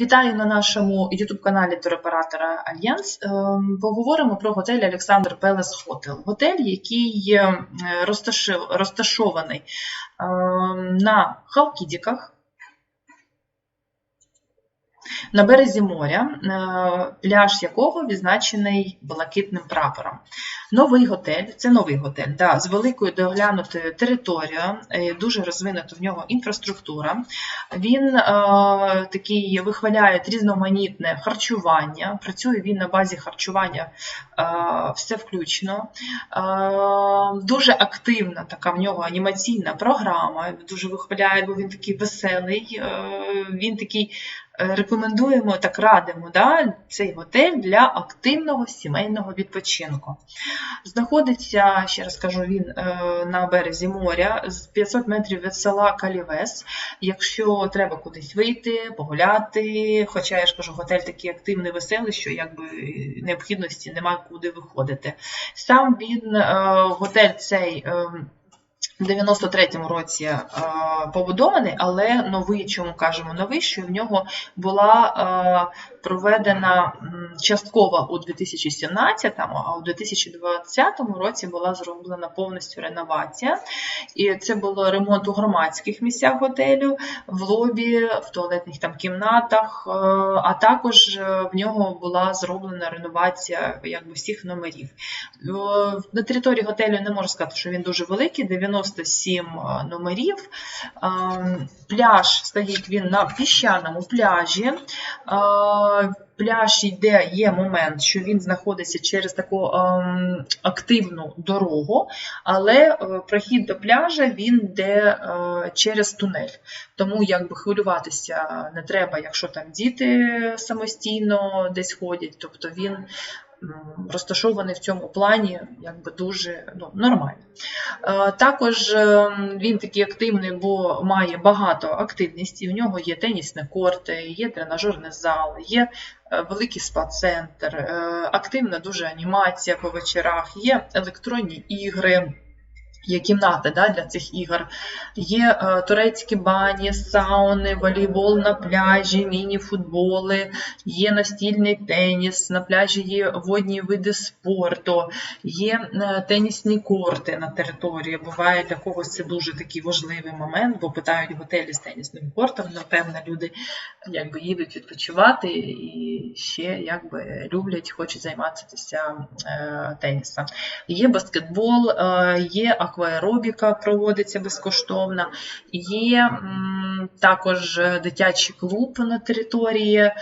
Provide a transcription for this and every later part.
Вітаю на нашому YouTube-каналі туроператора Альянс. Ем, Поговоримо про готель Олександр Пелес Хотел. Готель, який розташований ем, на Халкідіках. На березі моря, е, пляж якого відзначений блакитним прапором. Новий готель, це новий готель, да, з великою доглянутою територією, е, дуже розвинута в нього інфраструктура. Він е, такий вихваляє різноманітне харчування. Працює він на базі харчування е, все включно. Е, дуже активна така в нього анімаційна програма. Дуже вихваляє, бо він такий веселий. Е, він такий рекомендуємо, так радимо да, цей готель для активного сімейного відпочинку. Знаходиться, ще раз кажу, він е, на березі моря з 500 метрів від села Калівес. Якщо треба кудись вийти, погуляти, хоча я ж кажу, готель такий активний, веселий, що якби необхідності немає куди виходити. Сам він, е, готель цей. В 93-му році е, побудований, але новий, чому кажемо новий, що в нього була е, проведена м, частково у 2017-му, а у 2020 році була зроблена повністю реновація. І це було ремонт у громадських місцях готелю, в лобі, в туалетних там кімнатах, е, а також в нього була зроблена реновація якби, всіх номерів. На території готелю не можу сказати, що він дуже великий, 97 е, номерів. Ем, Пляж стоїть він на піщаному пляжі. Е, Пляж йде, є момент, що він знаходиться через таку ем, активну дорогу, але е, прохід до пляжа він йде е, через тунель. Тому якби хвилюватися не треба, якщо там діти самостійно десь ходять. Тобто він розташований в цьому плані якби дуже ну, нормально. Е, Також е, він такий активний, бо має багато активності. У нього є тенісні корти, є тренажерний зал, є е, великий спа-центр, активна дуже анімація по вечорах, є електронні ігри. Є кімнати да, для цих ігор, є е, турецькі бані, сауни, волейбол на пляжі, міні-футболи, є настільний теніс, на пляжі є водні види спорту, є е, тенісні корти на території. Буває для когось це дуже такий важливий момент, бо питають готелі з тенісним кортом. Напевно, люди якби їдуть відпочивати і ще якби люблять, хочуть займатися е, тенісом. Є баскетбол, е, є акваеробіка, проводиться безкоштовно, є також дитячий клуб на території. е,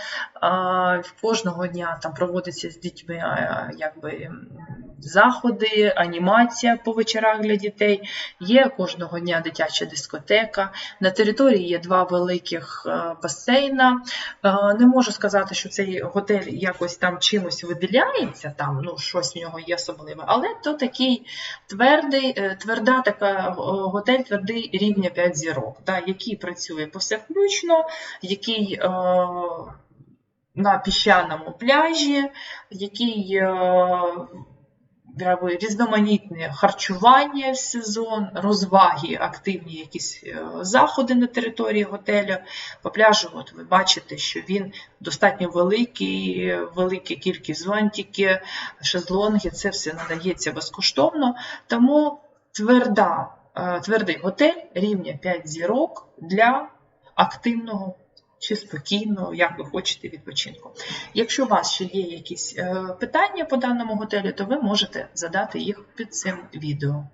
Кожного дня там проводиться з дітьми е, якби, заходи, анімація по вечорах для дітей. Є кожного дня дитяча дискотека. На території є два великих е, басейна. Е, Не можу сказати, що цей готель якось там чимось виділяється, там ну щось в нього є особливе, але то такий твердий, е, тверда така готель твердий рівня 5 зірок, да, який працює повсевключно, який на піщаному пляжі, який е, різноманітне харчування в сезон, розваги, активні якісь е, заходи на території готелю. По пляжу от ви бачите, що він достатньо великий, велика кількість зонтики, шезлонги, це все надається безкоштовно. Тому тверда, е, твердий готель рівня 5 зірок для активного чи спокійно, як ви хочете, відпочинку. Якщо у вас ще є якісь е, питання по даному готелю, то ви можете задати їх під цим відео.